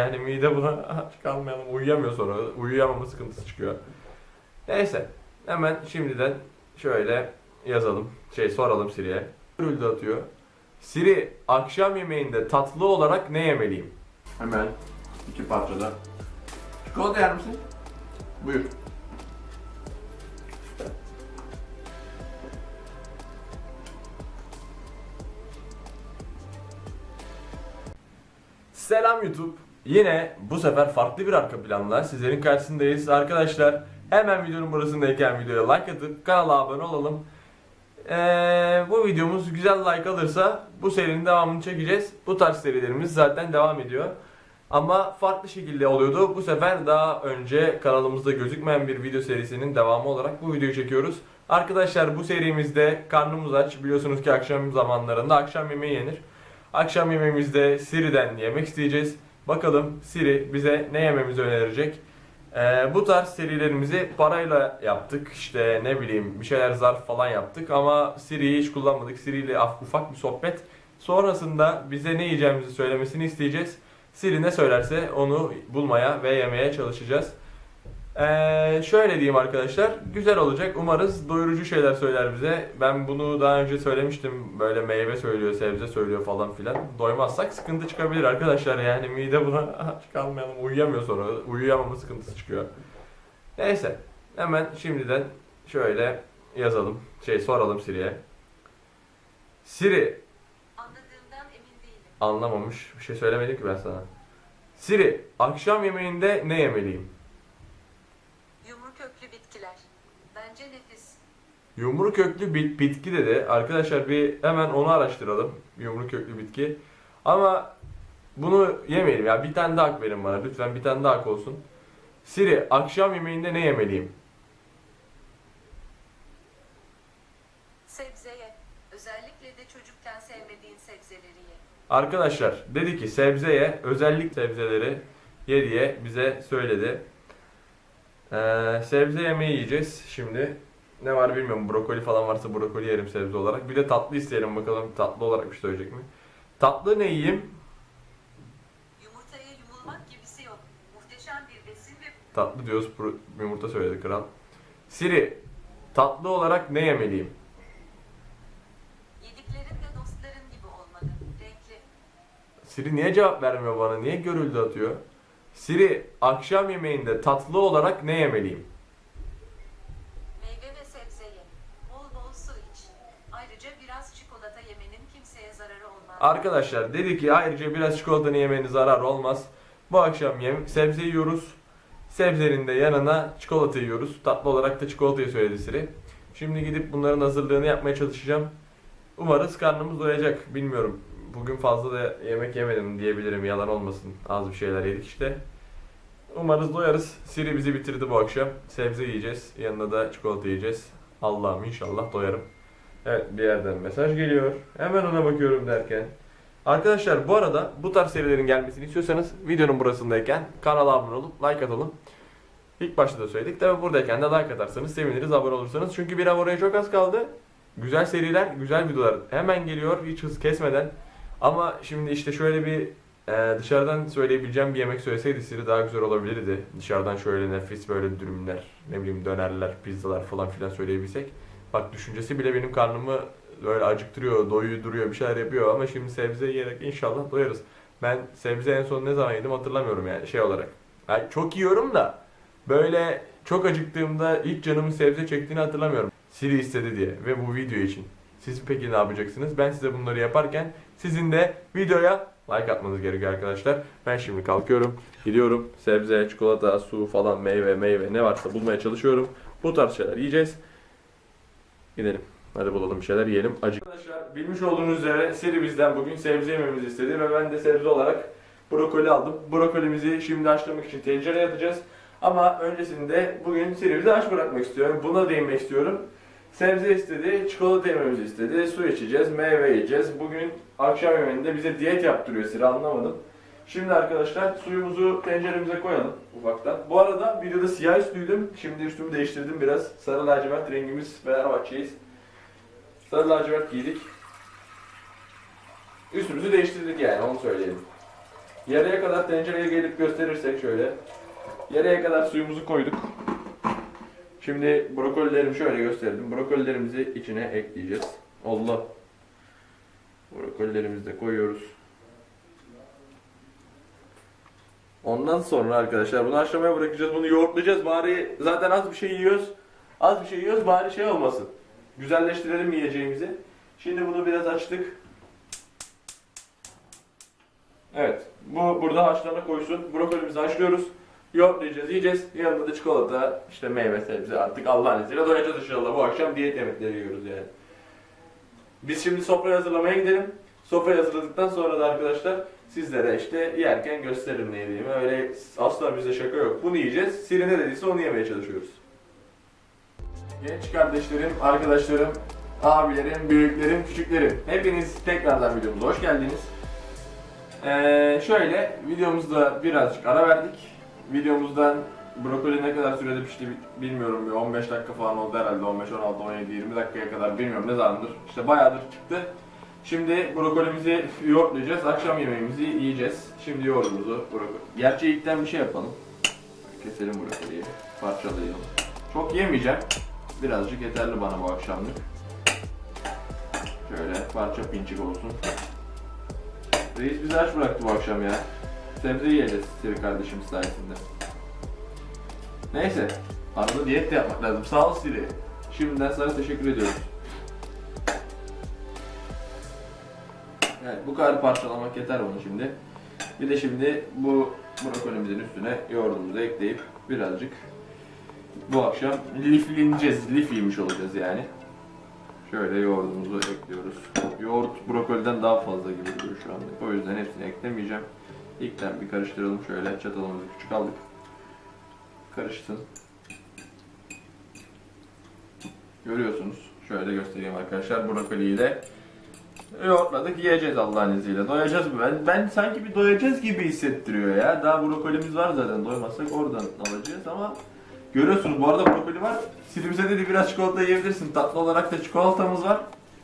Yani mide buna aç kalmayalım uyuyamıyor sonra uyuyamama sıkıntısı çıkıyor. Neyse hemen şimdiden şöyle yazalım şey soralım Siri'ye. Gürültü atıyor. Siri akşam yemeğinde tatlı olarak ne yemeliyim? Hemen iki parçada. Çikolata yer misin? Buyur. Selam YouTube. Yine bu sefer farklı bir arka planla sizlerin karşısındayız. Arkadaşlar hemen videonun burasındayken videoya like atıp kanala abone olalım. Ee, bu videomuz güzel like alırsa bu serinin devamını çekeceğiz. Bu tarz serilerimiz zaten devam ediyor. Ama farklı şekilde oluyordu. Bu sefer daha önce kanalımızda gözükmeyen bir video serisinin devamı olarak bu videoyu çekiyoruz. Arkadaşlar bu serimizde karnımız aç. Biliyorsunuz ki akşam zamanlarında akşam yemeği yenir. Akşam yemeğimizde Siri'den yemek isteyeceğiz. Bakalım Siri bize ne yememizi önerecek. Ee, bu tarz serilerimizi parayla yaptık. İşte ne bileyim bir şeyler zarf falan yaptık ama Siri'yi hiç kullanmadık. Siri ile ufak bir sohbet. Sonrasında bize ne yiyeceğimizi söylemesini isteyeceğiz. Siri ne söylerse onu bulmaya ve yemeye çalışacağız. Ee, şöyle diyeyim arkadaşlar, güzel olacak. Umarız doyurucu şeyler söyler bize. Ben bunu daha önce söylemiştim. Böyle meyve söylüyor, sebze söylüyor falan filan. Doymazsak sıkıntı çıkabilir arkadaşlar. Yani mide buna aç kalmayalım, uyuyamıyor sonra. Uyuyamama sıkıntısı çıkıyor. Neyse, hemen şimdiden şöyle yazalım. Şey soralım Siri'ye. Siri, Anladığımdan emin değilim. anlamamış. Bir şey söylemedim ki ben sana. Siri, akşam yemeğinde ne yemeliyim? Yumru köklü bitkiler. Bence nefis. Yumru köklü bit bitki dedi. Arkadaşlar bir hemen onu araştıralım. Yumru köklü bitki. Ama bunu yemeyelim ya. Bir tane daha hak verin bana. Lütfen bir tane daha hak olsun. Siri akşam yemeğinde ne yemeliyim? Sebze ye. Özellikle de çocukken sevmediğin sebzeleri ye. Arkadaşlar dedi ki sebzeye özellik sebzeleri ye diye bize söyledi. Ee, sebze yemeği yiyeceğiz şimdi. Ne var bilmiyorum. Brokoli falan varsa brokoli yerim sebze olarak. Bir de tatlı isteyelim bakalım tatlı olarak bir şey söyleyecek mi? Tatlı ne yiyeyim? Yumurtaya yumulmak gibisi yok. Muhteşem bir besin ve Tatlı diyoruz yumurta söyledi kral. Siri tatlı olarak ne yemeliyim? yediklerin de dostların gibi olmalı. Renkli. Siri niye cevap vermiyor bana? Niye görüldü atıyor? Siri akşam yemeğinde tatlı olarak ne yemeliyim? Meyve ve sebze ye. Bol bol su iç. Ayrıca biraz çikolata yemenin kimseye zararı olmaz. Arkadaşlar dedi ki ayrıca biraz çikolatanı yemeniz zarar olmaz. Bu akşam yem sebze yiyoruz. Sebzenin de yanına çikolata yiyoruz. Tatlı olarak da çikolatayı söyledi Siri. Şimdi gidip bunların hazırlığını yapmaya çalışacağım. Umarız karnımız doyacak. Bilmiyorum. Bugün fazla da yemek yemedim diyebilirim. Yalan olmasın. Az bir şeyler yedik işte. Umarız doyarız. Siri bizi bitirdi bu akşam. Sebze yiyeceğiz. Yanına da çikolata yiyeceğiz. Allah'ım inşallah doyarım. Evet bir yerden mesaj geliyor. Hemen ona bakıyorum derken. Arkadaşlar bu arada bu tarz serilerin gelmesini istiyorsanız videonun burasındayken kanala abone olup like atalım. İlk başta da söyledik. Tabi buradayken de like atarsanız seviniriz abone olursanız. Çünkü bir aboneye çok az kaldı. Güzel seriler, güzel videolar hemen geliyor hiç hız kesmeden. Ama şimdi işte şöyle bir e, dışarıdan söyleyebileceğim bir yemek söyleseydi Siri daha güzel olabilirdi. Dışarıdan şöyle nefis böyle dürümler, ne bileyim dönerler, pizzalar falan filan söyleyebilsek. Bak düşüncesi bile benim karnımı böyle acıktırıyor, doyuyor duruyor, bir şeyler yapıyor ama şimdi sebze yiyerek inşallah doyarız. Ben sebze en son ne zaman yedim hatırlamıyorum yani şey olarak. Yani çok yiyorum da böyle çok acıktığımda hiç canımın sebze çektiğini hatırlamıyorum. Siri istedi diye ve bu video için. Siz peki ne yapacaksınız? Ben size bunları yaparken sizin de videoya like atmanız gerekiyor arkadaşlar. Ben şimdi kalkıyorum, gidiyorum. Sebze, çikolata, su falan, meyve, meyve ne varsa bulmaya çalışıyorum. Bu tarz şeyler yiyeceğiz. Gidelim. Hadi bulalım bir şeyler yiyelim. Acık. Arkadaşlar bilmiş olduğunuz üzere Siri bizden bugün sebze yememizi istedi ve ben de sebze olarak brokoli aldım. Brokolimizi şimdi haşlamak için tencereye atacağız. Ama öncesinde bugün Siri bize aç bırakmak istiyorum. Buna değinmek istiyorum. Sebze istedi, çikolata yememizi istedi, su içeceğiz, meyve yiyeceğiz. Bugün akşam yemeğinde bize diyet yaptırıyor Siri anlamadım. Şimdi arkadaşlar suyumuzu tenceremize koyalım ufaktan. Bu arada videoda siyah üstlüydüm. Şimdi üstümü değiştirdim biraz. Sarı lacivert rengimiz Fenerbahçe'yiz. Sarı lacivert giydik. Üstümüzü değiştirdik yani onu söyleyelim. Yarıya kadar tencereye gelip gösterirsek şöyle. Yarıya kadar suyumuzu koyduk. Şimdi brokolilerimi şöyle gösterdim. Brokolilerimizi içine ekleyeceğiz. Allah. Brokolilerimizi de koyuyoruz. Ondan sonra arkadaşlar bunu haşlamaya bırakacağız. Bunu yoğurtlayacağız. Bari zaten az bir şey yiyoruz. Az bir şey yiyoruz bari şey olmasın. Güzelleştirelim yiyeceğimizi. Şimdi bunu biraz açtık. Evet. Bu burada haşlana koysun. Brokolimizi haşlıyoruz. Yoğurtlayacağız, yiyeceğiz. Yanında da çikolata, işte meyve sebze artık Allah'ın izniyle doyacağız inşallah. Bu akşam diyet yemekleri yiyoruz yani. Biz şimdi sofrayı hazırlamaya gidelim. Sofrayı hazırladıktan sonra da arkadaşlar sizlere işte yerken gösteririm ne yediğimi. Öyle asla bizde şaka yok. Bunu yiyeceğiz. Siri ne dediyse onu yemeye çalışıyoruz. Genç kardeşlerim, arkadaşlarım, abilerim, büyüklerim, küçüklerim. Hepiniz tekrardan videomuza hoş geldiniz. Ee, şöyle videomuzda birazcık ara verdik. Videomuzdan brokoli ne kadar sürede pişti bilmiyorum. Bir 15 dakika falan oldu herhalde. 15, 16, 17, 20 dakikaya kadar bilmiyorum ne zamandır. İşte bayağıdır çıktı. Şimdi brokolimizi yoğurtlayacağız. Akşam yemeğimizi yiyeceğiz. Şimdi yoğurdumuzu brokoli. Gerçi ilkten bir şey yapalım. Keselim brokoliyi. Parçalayalım. Çok yemeyeceğim. Birazcık yeterli bana bu akşamlık. Şöyle parça pinçik olsun. Reis bizi aç bıraktı bu akşam ya. Sebze yiyeceğiz Seri kardeşim sayesinde. Neyse. Arada diyet de yapmak lazım. Sağ ol Siri. Şimdiden sana teşekkür ediyoruz. Evet bu kadar parçalamak yeter bunu şimdi. Bir de şimdi bu brokolimizin üstüne yoğurdumuzu ekleyip birazcık bu akşam lifleneceğiz. Lif yemiş olacağız yani. Şöyle yoğurdumuzu ekliyoruz. Yoğurt brokoliden daha fazla gibi duruyor şu anda. O yüzden hepsini eklemeyeceğim. İlkten bir karıştıralım şöyle. Çatalımızı küçük aldık. Karışsın. Görüyorsunuz. Şöyle göstereyim arkadaşlar. Brokoliyi de yoğurtladık. Yiyeceğiz Allah'ın izniyle. Doyacağız mı? Ben, ben sanki bir doyacağız gibi hissettiriyor ya. Daha brokolimiz var zaten. Doymazsak oradan alacağız ama Görüyorsunuz bu arada brokoli var. Silimize dedi biraz çikolata yiyebilirsin. Tatlı olarak da çikolatamız var.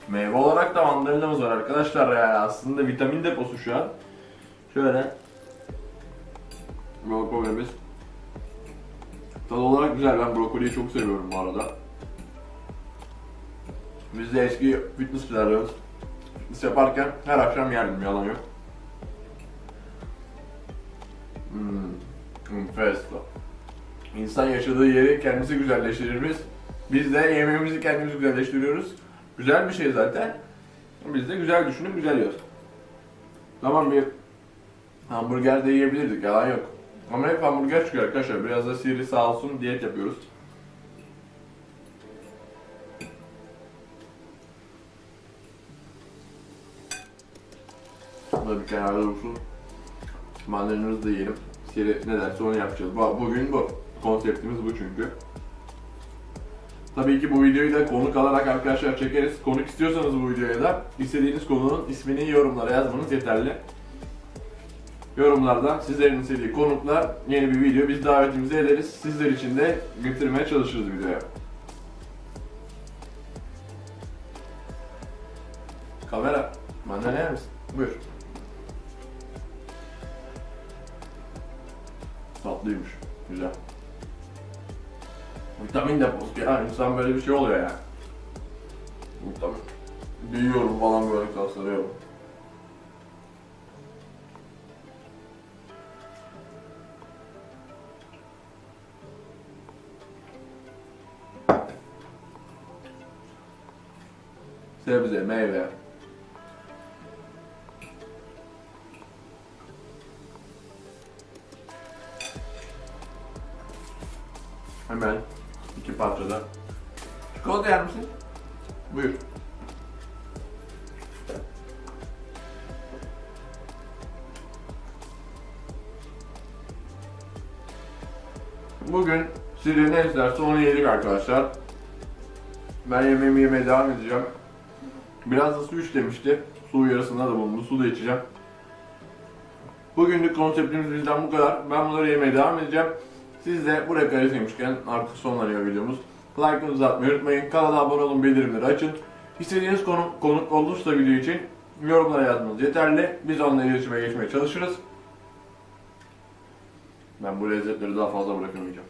Meyve olarak da mandalinamız var arkadaşlar ya. Aslında vitamin deposu şu an. Şöyle. Brokolimiz. Tadı olarak güzel. Ben brokoliyi çok seviyorum bu arada. Biz de eski fitnessçilerimiz. Fitness yaparken her akşam yerdim yalan yok. Hmm. Enfesto. İnsan yaşadığı yeri kendisi güzelleştiririz. Biz de yemeğimizi kendimiz güzelleştiriyoruz. Güzel bir şey zaten. Biz de güzel düşünüp güzel yiyoruz. Tamam bir hamburger de yiyebilirdik yalan yok. Ama hep hamburger çıkıyor arkadaşlar. Biraz da Siri sağ olsun diyet yapıyoruz. Da bir kenarda dursun. Mandalinamızı da yiyelim. Siri ne derse onu yapacağız. Bu- Bugün bu. Konseptimiz bu çünkü. Tabii ki bu videoyu da konuk alarak arkadaşlar çekeriz. Konuk istiyorsanız bu videoya da istediğiniz konunun ismini yorumlara yazmanız yeterli. Yorumlarda sizlerin istediği konuklar yeni bir video biz davetimizi ederiz. Sizler için de getirmeye çalışırız videoya. Kamera, mandalina yer misin? Buyur. Tatlıymış. Güzel. Vitamin deposu ya insan böyle bir şey oluyor ya. Vitamin. Büyüyorum falan böyle kaslanıyorum. Sebze, meyve. Hemen iki parçada. Çikolata yer misin? Buyur. Bugün Siri ne isterse onu yedik arkadaşlar. Ben yemeğimi yemeye devam edeceğim. Biraz da su iç demişti. Su uyarısında da bulundu. Su da içeceğim. Bugünlük konseptimiz bizden bu kadar. Ben bunları yemeye devam edeceğim. Siz de buraya kadar izlemişken artık sonlanıyor videomuz. Like'ınızı atmayı unutmayın. Kanala abone olun, bildirimleri açın. İstediğiniz konu, konuk olursa video için yorumlara yazmanız yeterli. Biz onunla iletişime geçmeye çalışırız. Ben bu lezzetleri daha fazla bırakamayacağım.